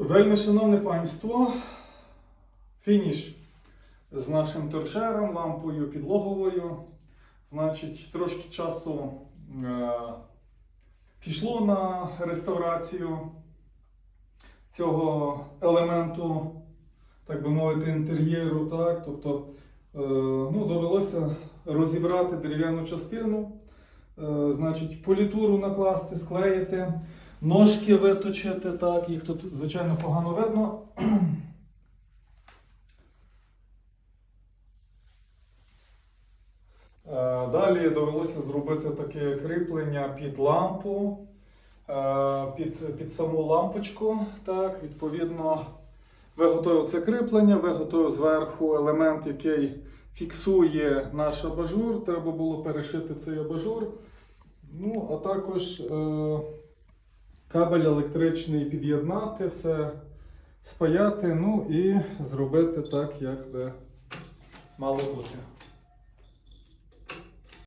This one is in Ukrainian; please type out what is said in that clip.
Вельми шановне панство, фініш з нашим торшером, лампою підлоговою. Значить, трошки часу е, пішло на реставрацію цього елементу, так би мовити, інтер'єру. Так? Тобто, е, ну, довелося розібрати дерев'яну частину, е, значить, політуру накласти, склеїти. Ножки виточити, так, їх тут, звичайно, погано видно. Е, Далі довелося зробити таке кріплення під лампу, е, під, під саму лампочку. Так, відповідно, виготовив це кріплення, виготовив зверху елемент, який фіксує наш абажур. Треба було перешити цей абажур. Ну, а також е, кабель електричний під'єднати, все спаяти, ну і зробити так, як би мало бути.